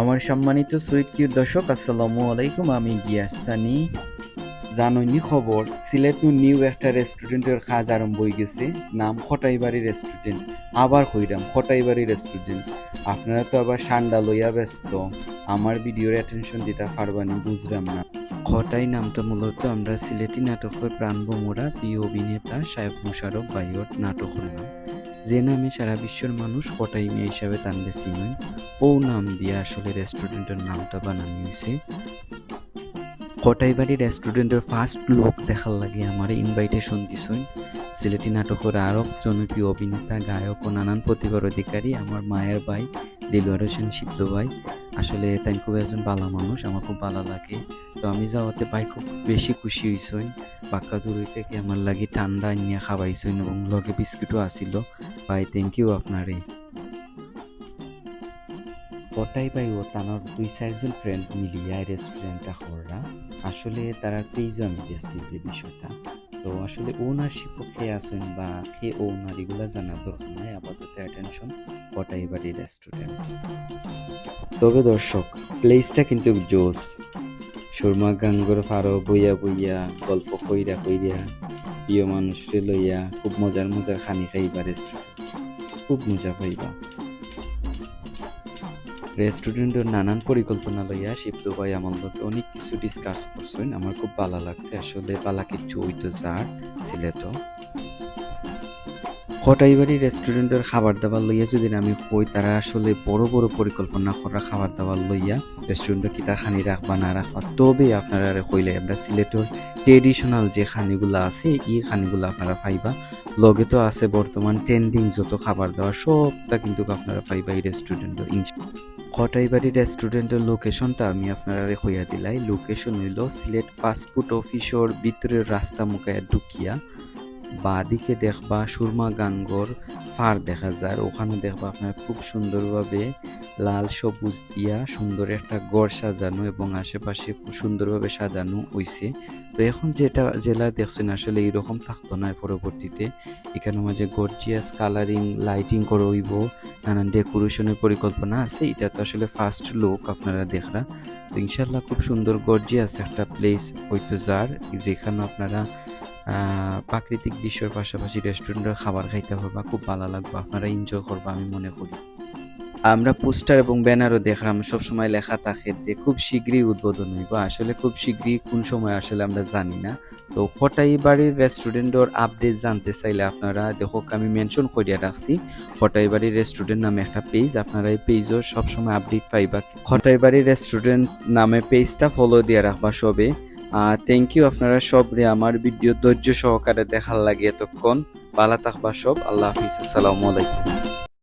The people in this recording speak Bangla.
আমার সম্মানিত সুইট কিউট দর্শক, আসসালামু আলাইকুম। আমি গিয়াসানি জানইনি খবর সিলেট নিউ একটা রেস্টুরেন্টের কাজ আরম্ভ হয়ে গেছে। নাম খটাইবাড়ি রেস্টুরেন্ট। আবার কইরাম, খটাইবাড়ি রেস্টুরেন্ট। আপনারা তো আবার সান্ডা লইয়া ব্যস্ত। আমার ভিডিওর অ্যাটেনশন দিতে পারবানি বুঝলাম না। খটাই নামটা মূলত আমরা সিলেটি নাটকের প্রাণবমোরা প্রিয় অভিনেতা সাহেব মুশারফ বাইয়র নাটক নাম যে নামে সারা বিশ্বের মানুষ খটাই মেয়ে হিসাবে তানবে চিনেন ও নাম দিয়ে আসলে রেস্টুরেন্টের নামটা বানানো হয়েছে। কটাইবাড়ি রেস্টুরেন্টের ফার্স্ট লোক দেখার লাগে আমার ইনভাইটেশন দিছই সিলেটি নাটকের আরও জনপ্রিয় অভিনেতা, গায়ক ও নানান প্রতিভার অধিকারী আমার মায়ের ভাই দিলওয়ার হোসেন সিদ্ধ ভাই। আসলে তাই খুব একজন ভালো মানুষ, আমার খুব ভালো লাগে। তো আমি যাওয়াতে ভাই খুব বেশি খুশি হয়েছই বাক্কা দূরই থেকে আমার লাগি ঠান্ডা নিয়ে খাওয়াইছই এবং লগে বিস্কুটও আসিল। ভাই থ্যাংক ইউ আপনারে। ওটাই ভাই ও তানোর দুই চারজন ফ্রেন্ড মিলিয়া রেস্টুরেন্টটা কররা। আসলে তারা পেজও আমি দেখছি যে বিষয়টা। তো আসলে ওনারশিপ খেয়ে আসেন বা খেয়ে ওনার এগুলো জানার দরকার নাই, আপাতত অ্যাটেনশন কটাই বাড়ি রেস্টুরেন্ট তবে দর্শক প্লেসটা কিন্তু জোস। সুরমা গাঙ্গর ফারো বইয়া বইয়া গল্প কইরা কইরা প্রিয় মানুষকে লইয়া খুব মজার মজার খানি খাইবা রেস্টুরেন্ট খুব মজা পাইবা। রেস্টুরেন্টের নানান পরিকল্পনা লইয়া শিবদু ভাই আমার অনেক কিছু ডিসকাস করছেন। আমার খুব ভালো লাগছে। আসলে পালা কিছু তো যার সিলেটও কটাইবাড়ি রেস্টুরেন্টের খাবার দাবার লইয়া যদি আমি কই, তারা আসলে বড় বড় পরিকল্পনা করা খাবার দাবার লইয়া রেস্টুরেন্টে কিতা খানি রাখবা, না রাখবা? তবে আপনারা কইলে, আমরা সিলেটের ট্রেডিশনাল যে খানিগুলা আছে, এই খানিগুলো আপনারা পাইবা। লগে তো আছে বর্তমান ট্রেন্ডিং যত খাবার দাবার, সবটা কিন্তু আপনারা পাইবা এই রেস্টুরেন্টের কটাইবাড়ি রেস্টুরেন্টের লোকেশনটা আমি আপনারা হইয়া দিলাই। লোকেশন হইল সিলেট পাসপোর্ট অফিসর ভিতরের রাস্তা মুখে ঢুকিয়া বাদিকে দেখবা সুরমা গাঙ্গর ফার দেখা যায়। ওখানে দেখবা আপনার খুব সুন্দরভাবে লাল সবুজ দিয়া সুন্দর একটা গড় সাজানো এবং আশেপাশে খুব সুন্দরভাবে সাজানো হইছে। তো এখন যেটা জেলা দেখছেন, আসলে এইরকম থাকতো না পরবর্তীতে। এখানে মাঝে গর্জিয়াস কালারিং লাইটিং করে হইব, নানান ডেকোরেশনের পরিকল্পনা আছে। এটা তো আসলে ফার্স্ট লুক আপনারা দেখরা। তো ইনশাল্লাহ খুব সুন্দর গর্জিয়াস একটা প্লেস হইতো যার, যেখানে আপনারা প্রাকৃতিক দৃশ্যের পাশাপাশি রেস্টুরেন্টের খাবার খাইতে পারবা খুব ভালো লাগবে, আপনারা এনজয় করবা আমি মনে করি। আমরা পোস্টার এবং ব্যানারও দেখলাম, সবসময় লেখা থাকে যে খুব শীঘ্রই উদ্বোধন হইব। আসলে খুব শীঘ্রই কোন সময় আসলে আমরা জানি না। তো হটাই বাড়ির রেস্টুরেন্টের আপডেট জানতে চাইলে আপনারা, দেখো আমি মেনশন করিয়া রাখছি হটাই বাড়ির রেস্টুরেন্ট নামে একটা পেজ আপনারা এই পেজও সবসময় আপডেট পাইবা। হটাই বাড়ির রেস্টুরেন্ট নামে পেজটা ফলো দিয়ে রাখবা সবে। থ্যাংক ইউ আপনারা সব রে আমার ভিডিও ধৈর্য সহকারে দেখার লাগে এতক্ষণ। ভালো থাকবা সব। আল্লাহ হাফিজ। আসসালামু আলাইকুম।